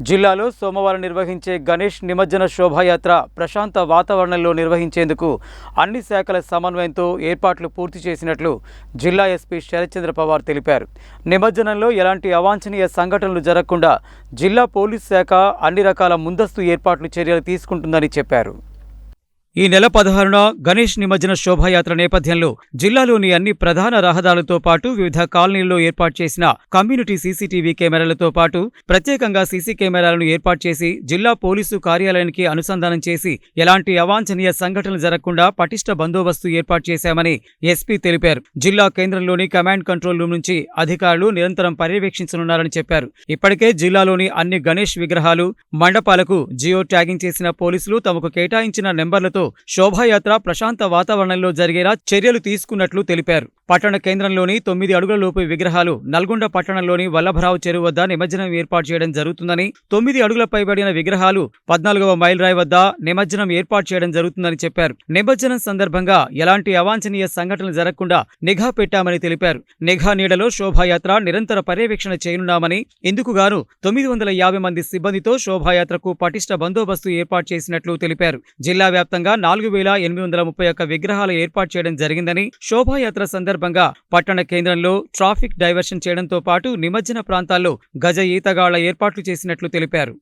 జిల్లాలో సోమవారం నిర్వహించే గణేష్ నిమజ్జన శోభాయాత్ర ప్రశాంత వాతావరణంలో నిర్వహించేందుకు అన్ని శాఖల సమన్వయంతో ఏర్పాట్లు పూర్తి చేసినట్లు జిల్లా ఎస్పీ శరత్చంద్ర పవార్ తెలిపారు. నిమజ్జనంలో ఎలాంటి అవాంఛనీయ సంఘటనలు జరగకుండా జిల్లా పోలీస్ శాఖ అన్ని రకాల ముందస్తు ఏర్పాట్లు చర్యలు తీసుకుంటుందని చెప్పారు. ఈ నెల పదహారున గణేష్ నిమజ్జన శోభాయాత్ర నేపథ్యంలో జిల్లాలోని అన్ని ప్రధాన రహదారులతో పాటు వివిధ కాలనీల్లో ఏర్పాటు చేసిన కమ్యూనిటీ సీసీటీవీ కెమెరాలతో పాటు ప్రత్యేకంగా సీసీ కెమెరాలను ఏర్పాటు చేసి జిల్లా పోలీసు కార్యాలయానికి అనుసంధానం చేసి ఎలాంటి అవాంఛనీయ సంఘటనలు జరగకుండా పటిష్ట బందోబస్తు ఏర్పాటు చేశామని ఎస్పీ తెలిపారు. జిల్లా కేంద్రంలోని కమాండ్ కంట్రోల్ రూమ్ నుంచి అధికారులు నిరంతరం పర్యవేక్షించనున్నారని చెప్పారు. ఇప్పటికే జిల్లాలోని అన్ని గణేష్ విగ్రహాలు మండపాలకు జియో ట్యాగింగ్ చేసిన పోలీసులు తమకు కేటాయించిన నెంబర్లతో శోభాయాత్ర ప్రశాంత వాతావరణంలో జరిగేలా చర్యలు తీసుకున్నట్లు తెలిపారు. పట్టణ కేంద్రంలోని తొమ్మిది అడుగుల లోపు విగ్రహాలు నల్గొండ పట్టణంలోని వల్లభరావు చెరువు వద్ద నిమజ్జనం ఏర్పాటు చేయడం జరుగుతుందని తొమ్మిది అడుగుల పైబడిన విగ్రహాలు పద్నాలుగవ మైల్ రాయ్ వద్ద నిమజ్జనం ఏర్పాటు చేయడం జరుగుతుందని చెప్పారు. నిమజ్జనం సందర్భంగా ఎలాంటి అవాంఛనీయ సంఘటనలు జరగకుండా నిఘా పెట్టామని తెలిపారు. నిఘా నీడలో శోభాయాత్ర నిరంతర పర్యవేక్షణ చేయనున్నామని ఇందుకుగాను తొమ్మిది వందల యాభై మంది సిబ్బందితో శోభాయాత్రకు పటిష్ట బందోబస్తు ఏర్పాటు చేసినట్లు తెలిపారు. జిల్లా వ్యాప్తంగా నాలుగు వేల ఎనిమిది వందల ముప్పై ఒక్క విగ్రహాలు ఏర్పాటు చేయడం జరిగిందని శోభాయాత్ర సందర్భంగా పట్టణ కేంద్రంలో ట్రాఫిక్ డైవర్షన్ చేయడంతో పాటు నిమజ్జన ప్రాంతాల్లో గజ ఈతగాళ్ళ ఏర్పాట్లు చేసినట్లు తెలిపారు.